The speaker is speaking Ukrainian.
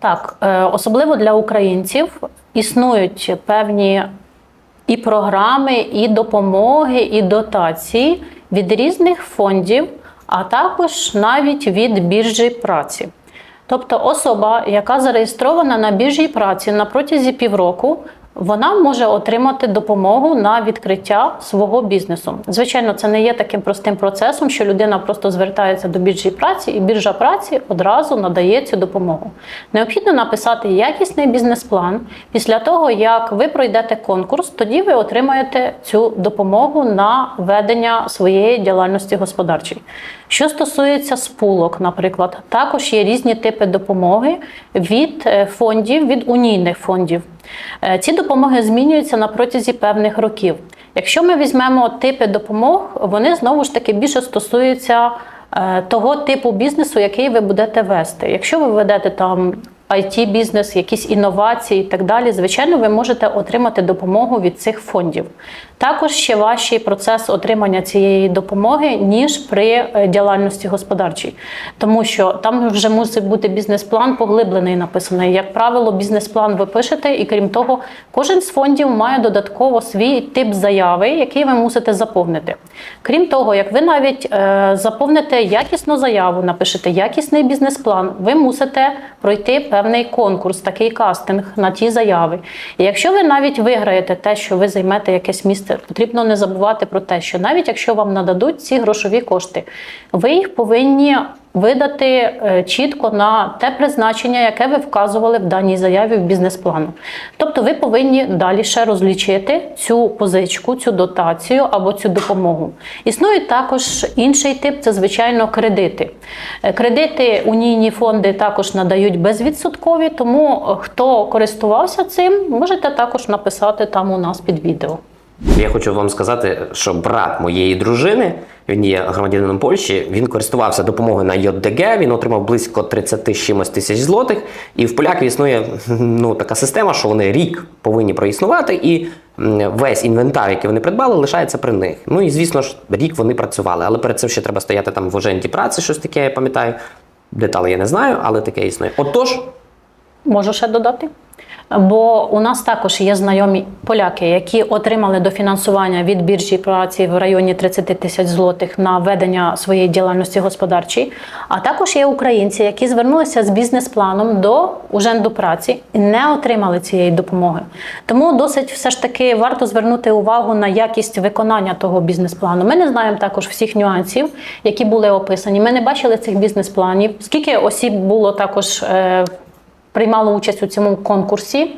Так, е, особливо для українців існують певні і програми, і допомоги, і дотації від різних фондів, а також навіть від біржі праці. Тобто особа, яка зареєстрована на біржі праці на протязі півроку, вона може отримати допомогу на відкриття свого бізнесу. Звичайно, це не є таким простим процесом, що людина просто звертається до біржі праці, і біржа праці одразу надає цю допомогу. Необхідно написати якісний бізнес-план. Після того, як ви пройдете конкурс, тоді ви отримаєте цю допомогу на ведення своєї діяльності господарчої. Що стосується спулок, наприклад, також є різні типи допомоги від е, фондів, від унійних фондів. Е, Ці допомоги змінюються на протязі певних років. Якщо ми візьмемо типи допомог, вони знову ж таки більше стосуються е, того типу бізнесу, який ви будете вести. Якщо ви ведете там it бізнес якісь інновації і так далі, звичайно, ви можете отримати допомогу від цих фондів. Також ще важчий процес отримання цієї допомоги, ніж при е, діяльності господарчій, тому що там вже мусить бути бізнес-план поглиблений написаний. Як правило, бізнес-план ви пишете, і крім того, кожен з фондів має додатково свій тип заяви, який ви мусите заповнити. Крім того, як ви навіть е, заповните якісну заяву, напишете якісний бізнес-план, ви мусите пройти певний конкурс, такий кастинг на ті заяви. І якщо ви навіть виграєте те, що ви займете якесь місце, потрібно не забувати про те, що навіть якщо вам нададуть ці грошові кошти, ви їх повинні видати е, чітко на те призначення, яке ви вказували в даній заяві в бізнес-плану. Тобто ви повинні далі ще розлічити цю позичку, цю дотацію або цю допомогу. Існує також інший тип це, звичайно, кредити. Е, Кредити унійні фонди також надають безвідсоткові, тому е, хто користувався цим, можете також написати там у нас під відео. Я хочу вам сказати, що брат моєї дружини, він є громадянином Польщі, він користувався допомогою на ЙДГ, він отримав близько 30 чимось тисяч злотих. І в поляків існує ну, така система, що вони рік повинні проіснувати, і весь інвентар, який вони придбали, лишається при них. Ну і звісно ж, рік вони працювали. Але перед цим ще треба стояти там в оженді праці, щось таке, я пам'ятаю. Деталі я не знаю, але таке існує. Отож, Можу ще додати. Бо у нас також є знайомі поляки, які отримали дофінансування від біржі праці в районі 30 тисяч злотих на ведення своєї діяльності господарчої. А також є українці, які звернулися з бізнес-планом до уженду праці і не отримали цієї допомоги. Тому досить все ж таки варто звернути увагу на якість виконання того бізнес-плану. Ми не знаємо також всіх нюансів, які були описані. Ми не бачили цих бізнес-планів. Скільки осіб було також. Приймало участь у цьому конкурсі.